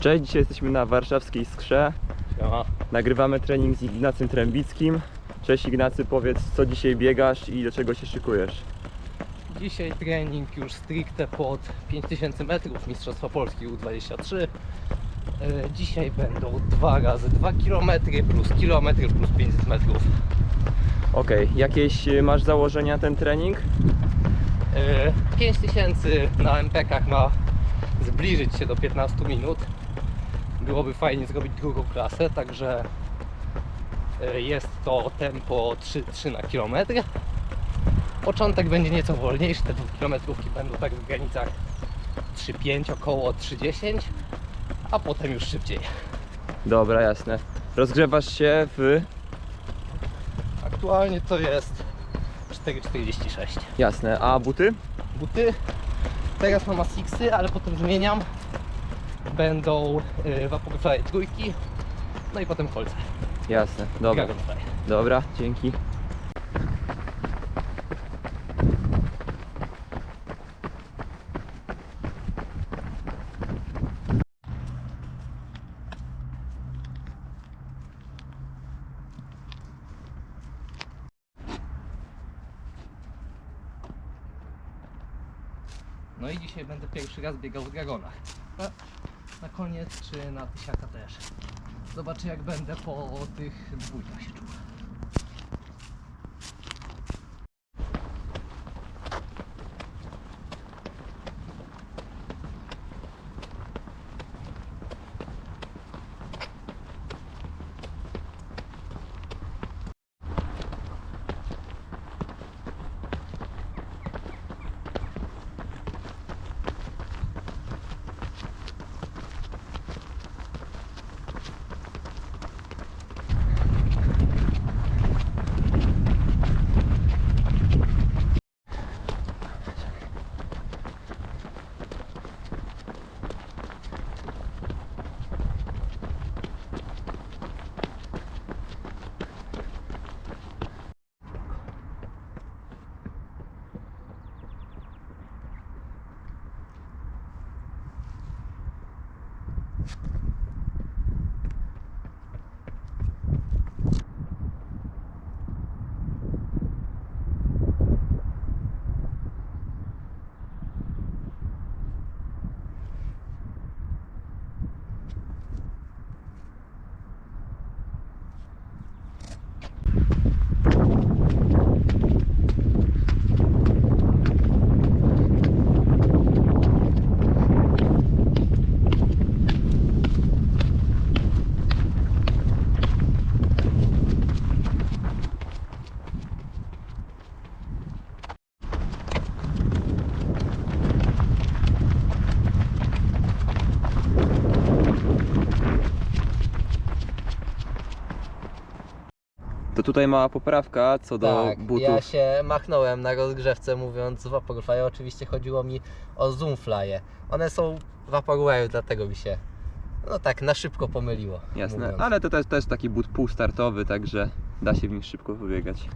Cześć, dzisiaj jesteśmy na warszawskiej Skrze. Siema. Nagrywamy trening z Ignacym Trębickim. Cześć Ignacy, powiedz co dzisiaj biegasz i do czego się szykujesz. Dzisiaj trening już stricte pod 5000 metrów Mistrzostwa Polski U23. E, Dzisiaj będą 2 razy 2 km plus kilometr plus 500 metrów. Okej, jakieś y, masz założenia ten trening? E, 5000 na MPK ma zbliżyć się do 15 minut. Byłoby fajnie zrobić drugą klasę, także e, jest to tempo 3, na kilometr. Początek będzie nieco wolniejszy, te 2 kilometrówki będą tak w granicach 3,5 około 3,10, a potem już szybciej. Dobra, jasne. Rozgrzewasz się w... Aktualnie to jest 4,46. Jasne, a buty? buty. Teraz mam Asicsy, ale potem zmieniam. Będą y, Vaporfly trójki, no i potem kolce. Jasne, dobra. Dragonfly. Dobra, dzięki. No i dzisiaj będę pierwszy raz biegał w Dragonach. A na koniec czy na tysiaka też. Zobaczę jak będę po tych dwójkach się czuł. To tutaj mała poprawka co do tak, butów. ja się machnąłem na rozgrzewce mówiąc Vaporfly. Oczywiście chodziło mi o Zoomfly'e. One są Vaporwave, dlatego mi się no tak na szybko pomyliło. Jasne, mówiąc. ale to też, też taki but półstartowy, także da się w nim szybko pobiegać.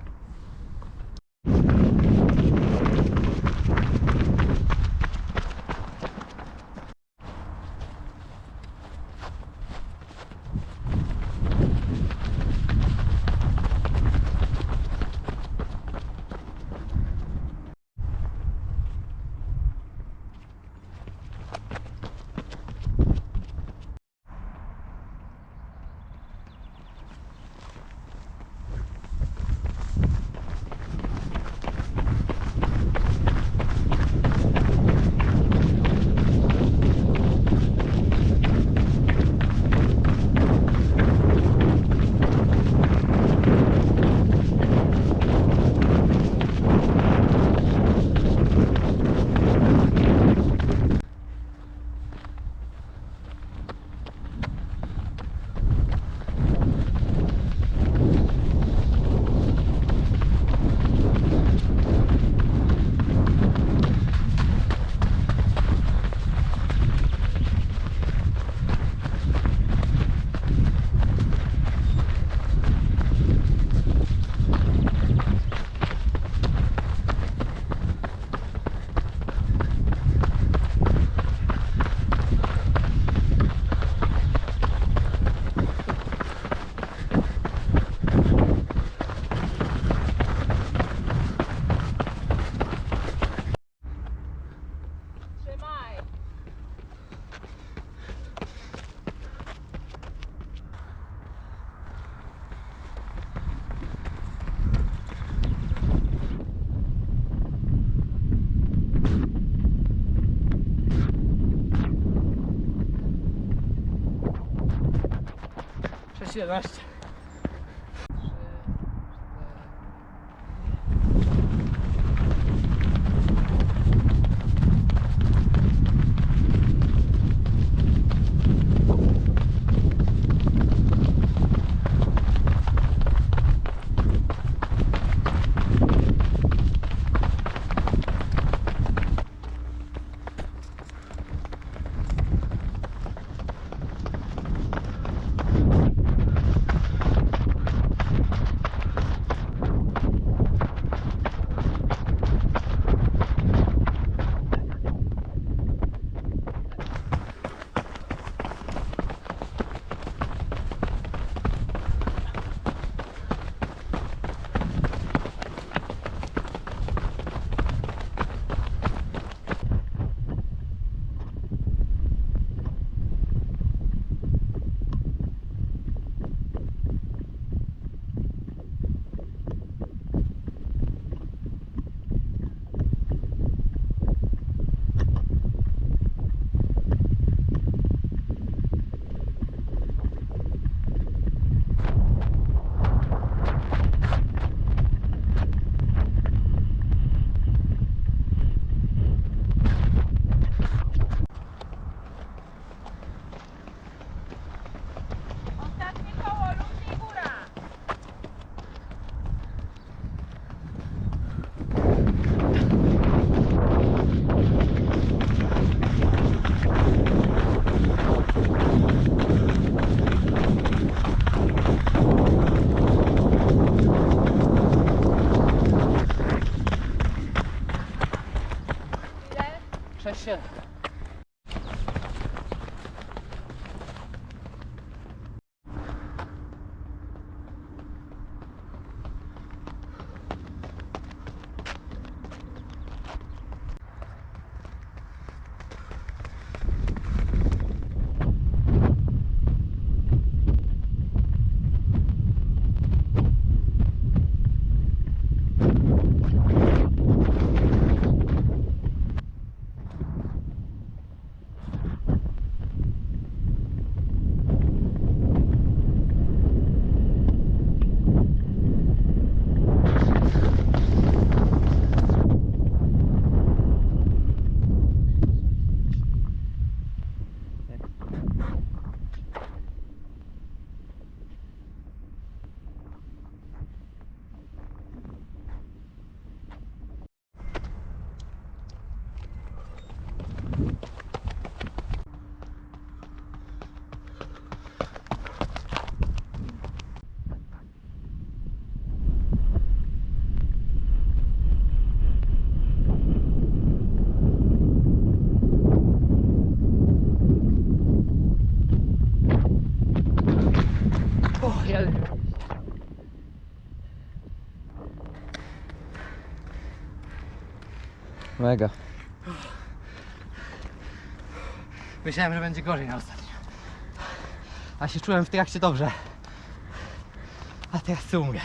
10, Шащен. Mega. Myślałem, że będzie gorzej na ostatnim. A się czułem w trakcie dobrze. A teraz co umrę.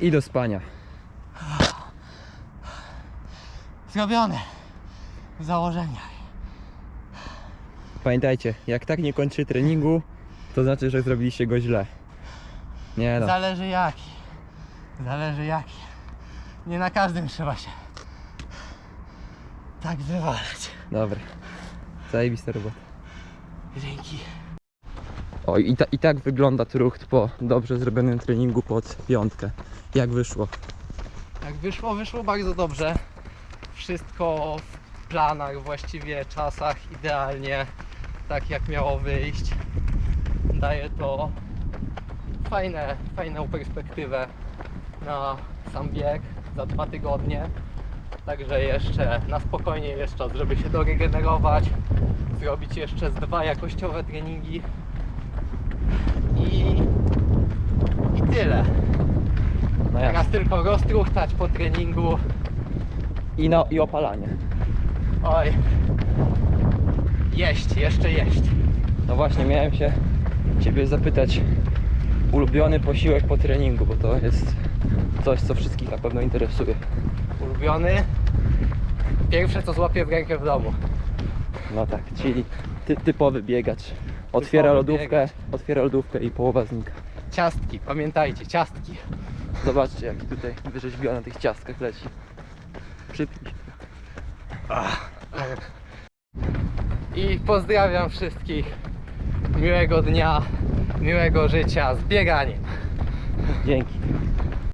I do spania. Zrobione. W założeniach. Pamiętajcie, jak tak nie kończy treningu, to znaczy, że zrobiliście go źle. Nie no. Zależy jaki. Zależy jaki. Nie na każdym trzeba się tak wywalać. Dobra. Zajebista robota. Dzięki. O i, ta, i tak wygląda trucht po dobrze zrobionym treningu pod piątkę. Jak wyszło? Jak wyszło, wyszło bardzo dobrze. Wszystko w planach, właściwie czasach, idealnie, tak jak miało wyjść. Daje to fajne, fajną perspektywę na sam bieg za dwa tygodnie. Także jeszcze na spokojnie jest czas, żeby się doregenerować, zrobić jeszcze z dwa jakościowe treningi i, i tyle. No? Teraz tylko roztruchtać po treningu. I, no, I opalanie. Oj. Jeść, jeszcze jeść. No właśnie, miałem się Ciebie zapytać ulubiony posiłek po treningu, bo to jest coś, co wszystkich na pewno interesuje. Ulubiony. Pierwsze co złapię w rękę w domu. No tak, czyli ty, typowy biegacz. Otwiera Typowy lodówkę, biegacz. otwiera lodówkę i połowa znika. Ciastki, pamiętajcie, ciastki. Zobaczcie jaki tutaj wyrzeźbiony na tych ciastkach leci. Przypnij się. I pozdrawiam wszystkich. Miłego dnia, miłego życia z bieganiem. Dzięki.